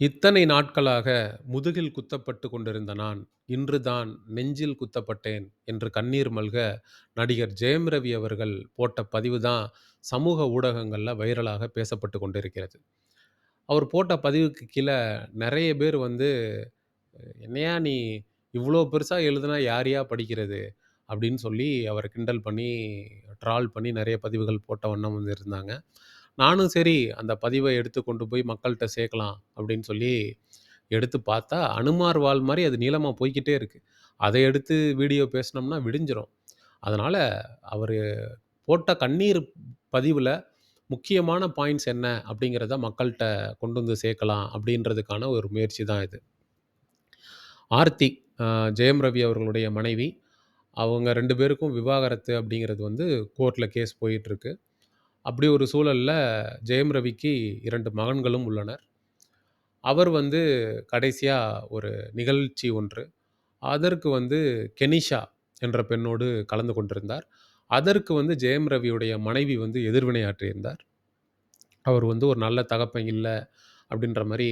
இத்தனை நாட்களாக முதுகில் குத்தப்பட்டு கொண்டிருந்த நான், இன்று தான் நெஞ்சில் குத்தப்பட்டேன் என்று கண்ணீர் மல்க நடிகர் ஜெயம் ரவி அவர்கள் போட்ட பதிவு தான் சமூக ஊடகங்கள்ல வைரலாக பேசப்பட்டு கொண்டிருக்கிறது. அவர் போட்ட பதிவுக்கு கீழ நெறைய பேர் வந்து, "என்னையா நீ இவ்ளோ பெருசா எழுதுனா யார்யா படிக்கிறது?" அப்படின்னு சொல்லி அவர கிண்டல் பண்ணி, ட்ரால் பண்ணி நெறைய பதிவுகள் போட்ட வண்ணம் வந்து இருந்தாங்க. நானும் சரி அந்த பதிவை எடுத்து கொண்டு போய் மக்கள்கிட்ட சேர்க்கலாம் அப்படின்னு சொல்லி எடுத்து பார்த்தா, அனுமார் வால் மாதிரி அது நீளமாக போய்க்கிட்டே இருக்குது அதை எடுத்து வீடியோ பேசுனோம்னா விடிஞ்சிரும். அதனால் அவர் போட்ட கண்ணீர் பதிவில் முக்கியமான பாயிண்ட்ஸ் என்ன அப்படிங்கிறத மக்கள்கிட்ட கொண்டு வந்து சேர்க்கலாம் அப்படின்றதுக்கான ஒரு முயற்சி தான் இது. ஆர்த்தி ஜெயம் ரவி அவர்களுடைய மனைவி. அவங்க ரெண்டு பேருக்கும் விவாகரத்து அப்படிங்கிறது வந்து கோர்ட்டில் கேஸ் போயிட்டுருக்கு. அப்படி ஒரு சூழல்ல ஜெயம் ரவிக்கு 2 மகன்களும் உள்ளனர். அவர் வந்து கடைசியா ஒரு நிகழ்ச்சி ஒன்று. அதற்கு வந்து கெனிஷா என்ற பெண்ணோடு கலந்து கொண்டிருந்தார். அதற்கு வந்து ஜெயம் ரவியுடைய மனைவி வந்து எதிர்வினை ஆற்றியிருந்தார். அவர் வந்து ஒரு நல்ல தகப்பன் இல்ல அப்படின்ற மாரி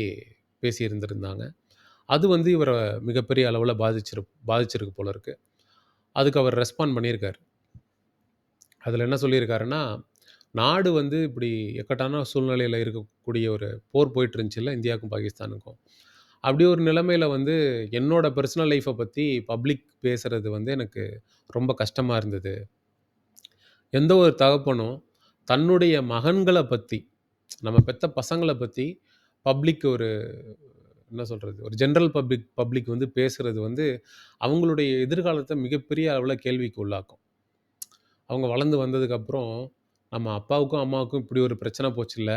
பேசியிருந்திருந்தாங்க. அது வந்து இவர மிகப்பெரிய அளவுல பாதிச்சிரு பாதிச்சிருக்கு போல இருக்கு. அதுக்கு அவர் ரெஸ்பாண்ட் பண்ணியிருக்காரு. அதுல என்ன சொல்லியிருக்காருன்னா, நாடு வந்து இப்படி இக்கட்டான சூழ்நிலையில் இருக்கக்கூடிய ஒரு போர் போயிட்டு இருந்துச்சுல்ல இந்தியாவுக்கும், பாகிஸ்தானுக்கும். அப்படி ஒரு நிலைமையில வந்து என்னோட பர்சனல் லைஃப்ப பத்தி பப்ளிக் பேசுறது வந்து எனக்கு ரொம்ப கஷ்டமா இருந்தது. எந்த ஒரு தகப்பனும் தன்னுடைய மகன்கள பத்தி, நம்ம பெத்த பசங்கள பத்தி பப்ளிக் ஒரு என்ன சொல்றது? ஒரு ஜெனரல் பப்ளிக் பப்ளிக் வந்து பேசுறது வந்து அவங்களுடைய எதிர்காலத்த மிகப்பெரிய அளவுல கேள்விக்கு உள்ளாக்கும். அவங்க வளர்ந்து வந்ததுக்கப்புறம், நம்ம அப்பாவுக்கும், அம்மாவுக்கும் இப்படி ஒரு பிரச்சனை போச்சுல்ல,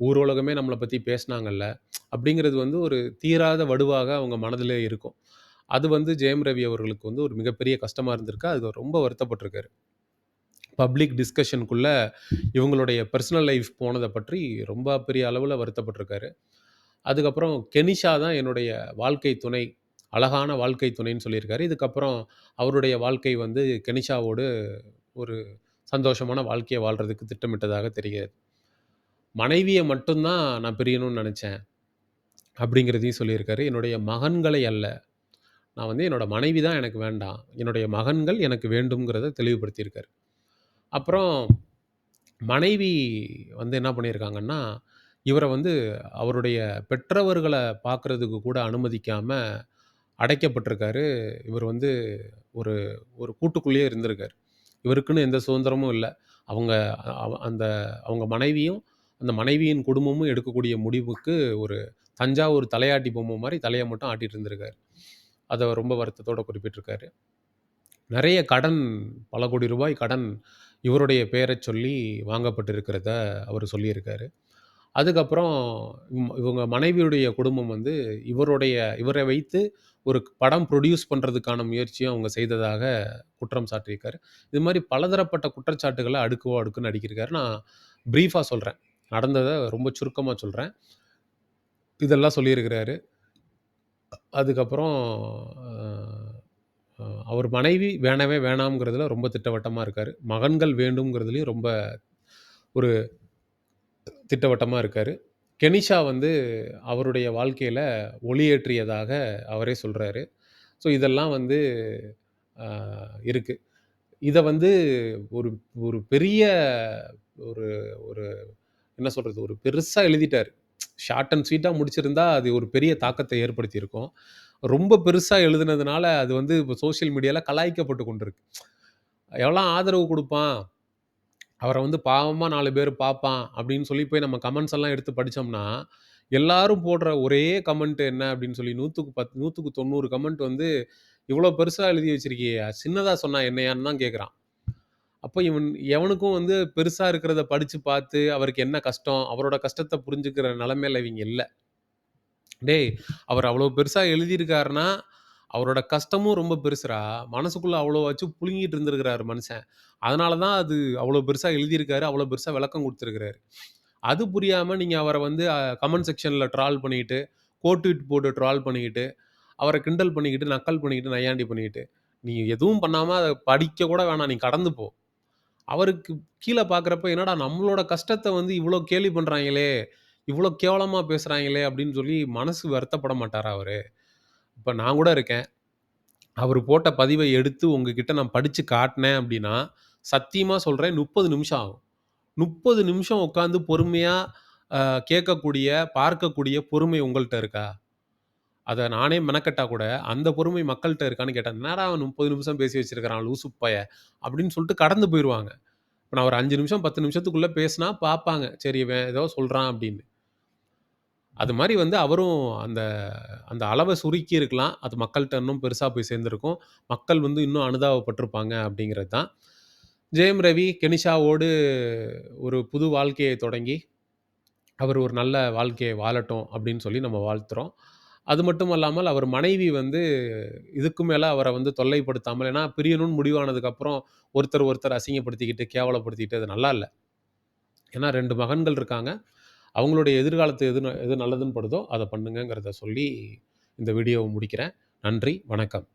ஊர் உலகமே நம்மள பத்தி பேசுனாங்கல்ல, அப்படிங்கிறது வந்து ஒரு தீராத வடுவாக அவங்க மனதிலே இருக்கும். அது வந்து ஜெயம் ரவி அவர்களுக்கு வந்து ஒரு மிகப்பெரிய கஷ்டமா இருந்திருக்கு. அது ரொம்ப வருத்தப்பட்டுருக்காரு. பப்ளிக் டிஸ்கஷனுக்குள்ள இவங்களுடைய பெர்சனல் லைஃப் போனத பற்றி ரொம்ப பெரிய அளவுல வருத்தப்பட்டுருக்காரு. அதுக்கப்புறம் கெனிஷா தான் என்னுடைய வாழ்க்கை துணை. அழகான வாழ்க்கை துணைன்னு சொல்லியிருக்காரு. இதுக்கப்புறம் அவருடைய வாழ்க்கை வந்து கெனிஷாவோடு ஒரு சந்தோஷமான வாழ்க்கையை வாழ்கிறதுக்கு திட்டமிட்டதாக தெரிகிறது. மனைவியை மட்டும்தான் நான் பிரியணும்னு நினச்சேன் அப்படிங்கிறதையும் சொல்லியிருக்காரு. என்னுடைய மகன்களை அல்ல. நான் வந்து என்னோடய மனைவி தான் எனக்கு வேண்டாம். என்னுடைய மகன்கள் எனக்கு வேண்டும்ங்கிறத தெளிவுபடுத்தியிருக்காரு. அப்புறம் மனைவி வந்து என்ன பண்ணியிருக்காங்கன்னா, இவரை வந்து அவருடைய பெற்றவர்களை பார்க்குறதுக்கு கூட அனுமதிக்காமல் அடைக்கப்பட்டிருக்காரு. இவர் வந்து ஒரு ஒரு கூட்டுக்குள்ளேயே இருந்திருக்கார் இவருக்குன்னு எந்த சுதந்திரமும் இல்லை அவங்க அவ அந்த அவங்க மனைவியும், அந்த மனைவியின் குடும்பமும் எடுக்கக்கூடிய முடிவுக்கு ஒரு தஞ்சாவூர் தலையாட்டி பொம்மை மாதிரி தலையை மட்டும் ஆட்டிட்டு இருந்திருக்காரு. அதை ரொம்ப வருத்தத்தோட குறிப்பிட்டிருக்காரு. நிறைய கடன் பல கோடி ரூபாய் கடன் இவருடைய பெயரை சொல்லி வாங்கப்பட்டிருக்கிறத அவர் சொல்லியிருக்காரு. அதுக்கப்புறம் இவ் இவங்க மனைவியுடைய குடும்பம் வந்து இவருடைய இவரை வைத்து ஒரு படம் ப்ரொடியூஸ் பண்ணுறதுக்கான முயற்சியும் அவங்க செய்ததாக குற்றம் சாட்டியிருக்காரு. இது மாதிரி பலதரப்பட்ட குற்றச்சாட்டுகளை அடுக்கோ அடுக்குன்னு அடிக்கிருக்காரு நான் ப்ரீஃபாக சொல்கிறேன் நடந்ததை ரொம்ப சுருக்கமாக சொல்கிறேன் இதெல்லாம் சொல்லியிருக்கிறாரு. அதுக்கப்புறம் அவர் மனைவி வேணவே வேணாம்ங்கிறதுல ரொம்ப திட்டவட்டமாக இருக்கார் மகன்கள் வேண்டும்ங்கிறதுலயும் ரொம்ப ஒரு திட்டவட்டமா இருக்காரு. கெனிஷா வந்து அவருடைய வாழ்க்கையில ஒளியேற்றியதாக அவரே சொல்றாரு. ஸோ இதெல்லாம் வந்து அ இருக்கு. இத வந்து ஒரு ஒரு பெரிய ஒரு ஒரு என்ன சொல்றது? ஒரு பெருசா எழுதிட்டாரு. ஷார்ட் அண்ட் ஸ்வீட்டா முடிச்சிருந்தா, அது ஒரு பெரிய தாக்கத்தை ஏற்படுத்தியிருக்கும். ரொம்ப பெருசா எழுதுனதுனால, அது வந்து இப்ப சோசியல் மீடியால கலாய்க்கப்பட்டு கொண்டிருக்கு. எவன்லாம் ஆதரவு குடுப்பான், அவர வந்து பாவமா 4 பேர் பார்ப்பான் அப்படின்னு சொல்லி போய் நம்ம கமெண்ட்ஸ் எல்லாம் எடுத்து படிச்சோம்னா, எல்லாரும் போடுற ஒரே கமெண்ட் என்ன அப்படின்னு சொல்லி 100க்கு 10 100க்கு 90 கமெண்ட் வந்து, "இவ்வளோ பெருசா எழுதி வச்சிருக்கியா? சின்னதா சொன்னா என்னையான்னு" தான் கேட்குறான். அப்ப இவன் எவனுக்கும் வந்து பெருசா இருக்கிறத படிச்சு பார்த்து, அவருக்கு என்ன கஷ்டம், அவரோட கஷ்டத்த புரிஞ்சுக்கிற நிலைமையில இவங்க இல்ல. டேய்! அவர் அவ்வளோ பெருசா எழுதியிருக்காருன்னா, அவரோட கஷ்டமும் ரொம்ப பெருசுடா. மனசுக்குள்ள அவ்வளோ வச்சு புழுங்கிட்டு இருந்திருக்கிறாரு மனுஷன். அதனால தான் அது அவ்வளோ பெருசா எழுதியிருக்காரு. அவ்வளோ பெருசா விளக்கம் குடுத்திருக்கிறாரு. அது புரியாம நீங்க அவர வந்து அ கமெண்ட் செக்ஷன்ல ட்ரால் பண்ணிக்கிட்டு, கோட் ட்வீட் போட்டு ட்ரால் பண்ணிக்கிட்டு, அவர கிண்டல் பண்ணிக்கிட்டு, நக்கல் பண்ணிக்கிட்டு, நையாண்டி பண்ணிக்கிட்டு, நீ எதுவும் பண்ணாம அத படிக்க கூட வேணாம். நீ கடந்து போ. அவருக்கு கீழ பார்க்குறப்ப, என்னடா நம்மளோட கஷ்டத்த வந்து இவ்வளோ கேலி பண்ணுறாங்களே இவ்வளோ கேவலமா பேசுகிறாங்களே அப்படின்னு சொல்லி மனசு வருத்தப்பட மாட்டாரா அவரு? இப்போ நான் கூட இருக்கேன். அவரு போட்ட பதிவை எடுத்து உங்ககிட்ட நான் படிச்சு காட்டினேன் அப்படின்னா, சத்தியமா சொல்றேன் 30 நிமிஷம் ஆகும். 30 நிமிஷம் உட்காந்து பொறுமையா அ கேட்கக்கூடிய, பார்க்கக்கூடிய பொறுமை உங்கள்ட்ட இருக்கா? அத நானே மெனக்கெட்டா கூட, அந்த பொறுமை மக்கள்ட்ட இருக்கான்னு கேட்டா, "என்னடா அவன் 30 நிமிஷம் பேசி வச்சிருக்கிறான் லூசு பய" அப்படின்னு சொல்லிட்டு கடந்து போயிருவாங்க. இப்ப நான் ஒரு 5 நிமிஷம், 10 நிமிஷத்துக்குள்ள பேசினா பார்ப்பாங்க. சரி இவன் ஏதோ சொல்றான் அப்படின்னு. அது மாதிரி வந்து அவரும் அந்த அந்த அளவை சுருக்கி இருக்கலாம். அது மக்கள்ட்ட இன்னும் பெருசா போய் சேர்ந்திருக்கும். மக்கள் வந்து இன்னும் அனுதாபப்பட்டிருப்பாங்க அப்படிங்கிறது தான். ஜெயம் ரவி கெனிஷாவோடு ஒரு புது வாழ்க்கையை தொடங்கி, அவர் ஒரு நல்ல வாழ்க்கையை வாழட்டும் அப்படின்னு சொல்லி நம்ம வாழ்த்துறோம். அது மட்டும் அல்லாமல் அவர் மனைவி வந்து இதுக்கு மேல அவர வந்து தொல்லைப்படுத்தாமல் ஏன்னா பிரியணும்னு முடிவானதுக்கப்புறம் ஒருத்தர் ஒருத்தர் அசிங்கப்படுத்திக்கிட்டு, கேவலப்படுத்திக்கிட்டு அது நல்லா இல்ல. ஏன்னா 2 மகன்கள் இருக்காங்க. அவங்களுடைய எதிர்காலத்து எது எது நல்லதுன்னு படுதோ அதை பண்ணுங்கங்கிறத சொல்லி இந்த வீடியோவை முடிக்கிறேன். நன்றி, வணக்கம்.